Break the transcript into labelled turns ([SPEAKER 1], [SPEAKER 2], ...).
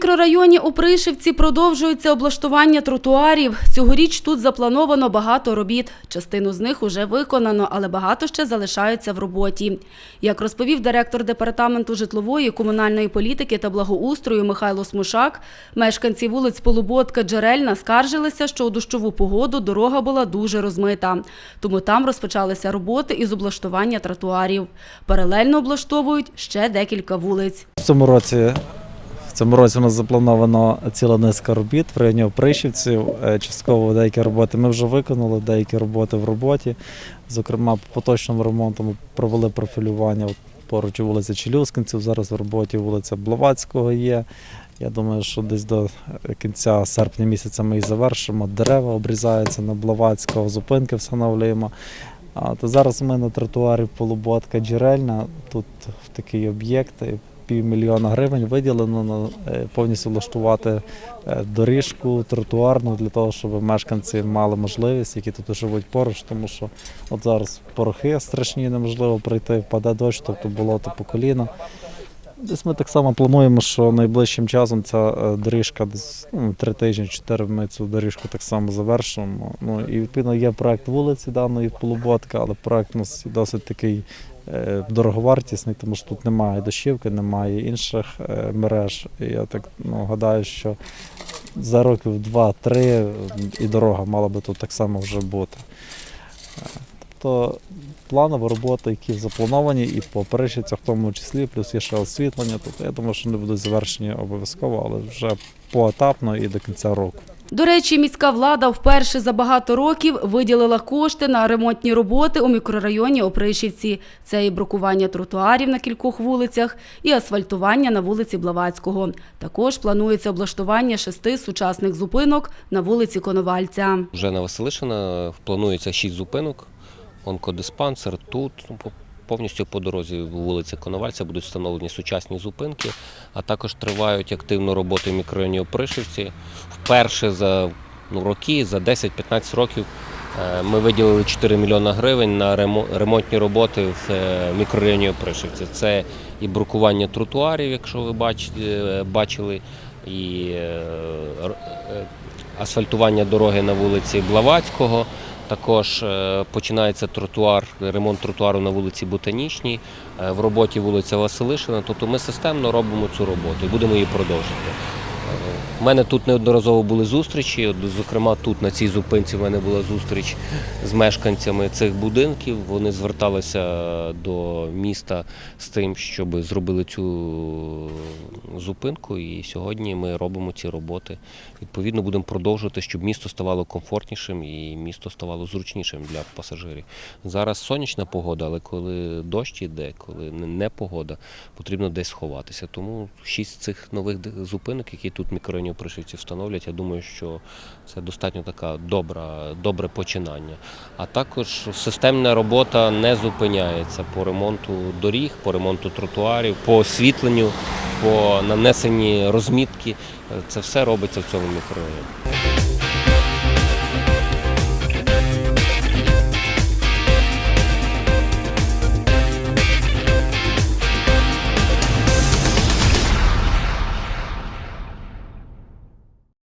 [SPEAKER 1] мікрорайоні у Пришивці продовжується облаштування тротуарів. Цьогоріч тут заплановано багато робіт. Частину з них уже виконано, але багато ще залишаються в роботі. Як розповів директор департаменту житлової, комунальної політики та благоустрою Михайло Смушак, мешканці вулиць Полуботка, Джерельна скаржилися, що у дощову погоду дорога була дуже розмита. Тому там розпочалися роботи із облаштування тротуарів. Паралельно облаштовують ще декілька вулиць.
[SPEAKER 2] В цьому році в цьому році у нас заплановано ціла низка робіт в районі Опришівців. Е, Частково деякі роботи ми вже виконали, деякі роботи в роботі. Зокрема, по поточному ремонту ми провели профілювання поруч вулиці Челюскинців. Зараз в роботі вулиця Блаватського є. Я думаю, що десь до кінця серпня місяця ми і завершимо. Дерева обрізаються на Блаватського, зупинки встановлюємо. А то зараз ми на тротуарі Полуботка Джерельна. Тут такий об'єкт. Півмільйона гривень виділено на е, повністю влаштувати е, доріжку тротуарну для того, щоб мешканці мали можливість, які тут живуть поруч, тому що от зараз порохи страшні, неможливо пройти, впаде дощ, тобто болото по коліно. Десь ми так само плануємо, що найближчим часом ця е, доріжка, десь ну, три тижні, чотири ми цю доріжку так само завершимо. Ну і відповідно є проект вулиці даної полуботка, але проект у нас досить такий е, дороговартісний, тому що тут немає дощівки, немає інших е, мереж. І я так ну, гадаю, що за років два-три і дорога мала би тут так само вже бути. Тобто планова робота, які заплановані, і по в тому числі, плюс є ще освітлення. Тобто я думаю, що вони будуть завершені обов'язково, але вже поетапно і до кінця року.
[SPEAKER 1] До речі, міська влада вперше за багато років виділила кошти на ремонтні роботи у мікрорайоні Опришівці. Це і брукування тротуарів на кількох вулицях, і асфальтування на вулиці Блаватського. Також планується облаштування шести сучасних зупинок на вулиці Коновальця.
[SPEAKER 3] Вже на Василишина планується шість зупинок, онкодиспансер тут. ну, Повністю по дорозі вулиці Коновальця будуть встановлені сучасні зупинки, а також тривають активно роботи в мікрорайоні Опришівці. Вперше за ну, роки, за 10-15 років е, ми виділили 4 мільйони гривень на ремонтні роботи в е, мікрорайоні Опришівці. Це і брукування тротуарів, якщо ви е, бачили, і асфальтування дороги на вулиці Блаватського. Також е, починається тротуар, ремонт тротуару на вулиці Ботанічній, е, в роботі вулиця Василишина. Тобто ми системно робимо цю роботу і будемо її продовжувати. У мене тут неодноразово були зустрічі. Зокрема, тут на цій зупинці в мене була зустріч з мешканцями цих будинків. Вони зверталися до міста з тим, щоб зробили цю зупинку. І сьогодні ми робимо ці роботи. Відповідно, будемо продовжувати, щоб місто ставало комфортнішим і місто ставало зручнішим для пасажирів. Зараз сонячна погода, але коли дощ іде, коли не- непогода, потрібно десь сховатися. Тому шість цих нових зупинок, які тут в мікрорайонів Пришивці встановлять, я думаю, що це достатньо така добра, добре починання. А також системна робота не зупиняється по ремонту доріг, по ремонту тротуарів, по освітленню, по нанесенні розмітки. Це все робиться в цьому мікрорайоні.